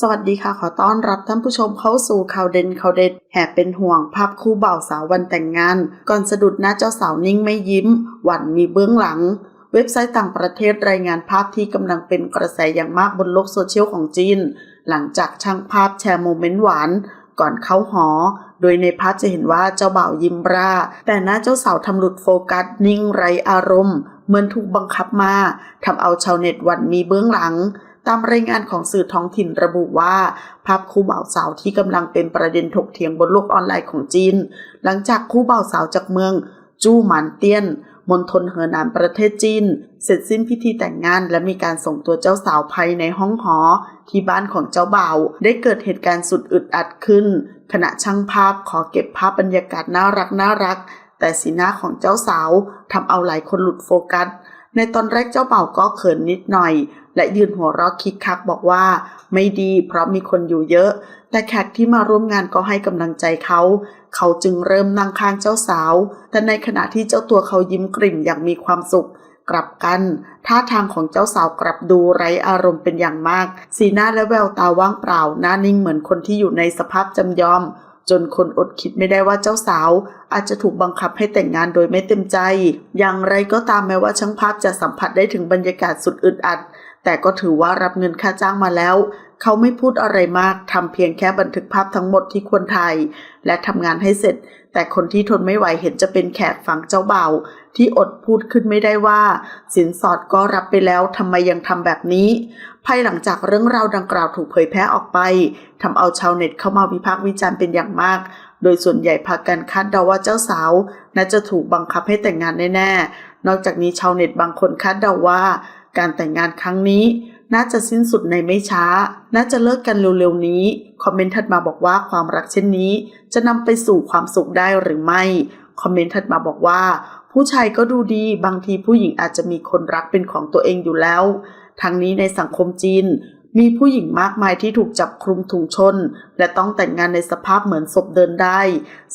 สวัสดีค่ะ ขอต้อนรับท่านผู้ชมเข้าสู่ข่าวเด่นข่าวเด็ดแห่เป็นห่วงภาพคู่บ่าวสาววันแต่งงาน ก่อนสะดุดหน้าเจ้าสาวนิ่งไม่ยิ้ม หวั่นมีเบื้องหลัง เว็บไซต์ต่างประเทศรายงานภาพที่กำลังเป็นกระแสอย่างมากบนโลกโซเชียลของจีน หลังจากช่างภาพแชร์โมเมนต์หวาน ก่อนเข้าหอ โดยในภาพจะเห็นว่าเจ้าบ่าวยิ้มร่า แต่หน้าเจ้าสาวทำหลุดโฟกัสนิ่งไรอารมณ์เหมือนถูกบังคับมาทำเอาชาวเน็ตหวั่นมีเบื้องหลัง ตามรายงานของสื่อท้องถิ่นระบุว่า ภาพคู่บ่าวสาวที่กำลังเป็นประเด็นถกเถียงบนโลกออนไลน์ของจีน หลังจากคู่บ่าวสาวจากเมือง จู้หมานเตี้ยนมณฑลเหอหนานประเทศจีน เสร็จสิ้นพิธีแต่งงานและมีการส่งตัวเจ้าสาวภายในห้องหอ ที่บ้านของเจ้าบ่าว ได้เกิดเหตุการณ์สุดอึดอัดขึ้น ขณะช่างภาพขอเก็บภาพบรรยากาศน่ารักน่ารัก แต่สีหน้าของเจ้าสาวทำเอาหลายคนหลุดโฟกัส ในตอนแรกเจ้าเบ่าก็เขินนิดหน่อย และยืนหัวเราะคิกคักบอกว่า ไม่ดีเพราะมีคนอยู่เยอะ แต่แขกที่มาร่วมงานก็ให้กำลังใจเขา เขาจึงเริ่มนั่งข้างเจ้าสาว แต่ในขณะที่เจ้าตัวเขายิ้มกริ่มอย่างมีความสุข กลับกันท่าทางของเจ้าสาวกลับดูไร้อารมณ์เป็นอย่างมาก สีหน้าและแววตาว่างเปล่าหน้านิ่งเหมือนคนที่อยู่ในสภาพจำยอม จนคนอดคิดไม่ได้ว่าเจ้าสาว อาจจะถูกบังคับให้แต่งงานโดยไม่เต็มใจ อย่างไรก็ตามแม้ว่าช่างภาพจะสัมผัสได้ถึงบรรยากาศสุดอึดอัด แต่ก็ถือว่ารับเงินค่าจ้างมาแล้ว เขาไม่พูดอะไรมากทำเพียงแค่บันทึกภาพทั้งหมดที่ควรถ่ายและทำงานให้เสร็จ แต่คนที่ทนไม่ไหวเห็นจะเป็นแขกฝั่งเจ้าบ่าวที่อดพูดขึ้นไม่ได้ว่า สินสอดก็รับไปแล้วทำไมยังทำแบบนี้ ภายหลังจากเรื่องราวดังกล่าวถูกเผยแพร่ออกไปทำเอาชาวเน็ตเข้ามาวิพากษ์วิจารณ์เป็นอย่างมาก โดยส่วนใหญ่พากันคาดเดาว่าเจ้าสาวน่าจะถูกบังคับให้แต่งงานแน่ๆนอกจากนี้ชาวเน็ตบางคนคาดเดาว่า การแต่งงานครั้งนี้ น่าจะสิ้นสุดในไม่ช้า น่าจะเลิกกันเร็วๆนี้ คอมเมนต์ถัดมาบอกว่าความรักเช่นนี้ จะนำไปสู่ความสุขได้หรือไม่ คอมเมนต์ถัดมาบอกว่า ผู้ชายก็ดูดี บางทีผู้หญิงอาจจะมีคนรักเป็นของตัวเองอยู่แล้ว ทั้งนี้ในสังคมจีน มีผู้หญิงมากมายที่ถูกจับคลุมถุงชน และต้องแต่งงานในสภาพเหมือนศพเดินได้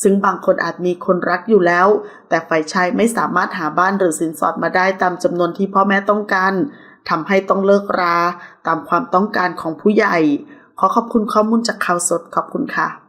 ซึ่งบางคนอาจมีคนรักอยู่แล้ว แต่ฝ่ายชายไม่สามารถหาบ้านหรือสินสอดมาได้ตามจำนวนที่พ่อแม่ต้องการ ทำให้ต้องเลิกรา ตามความต้องการของผู้ใหญ่ ขอขอบคุณข้อมูลจากข่าวสดขอบคุณค่ะ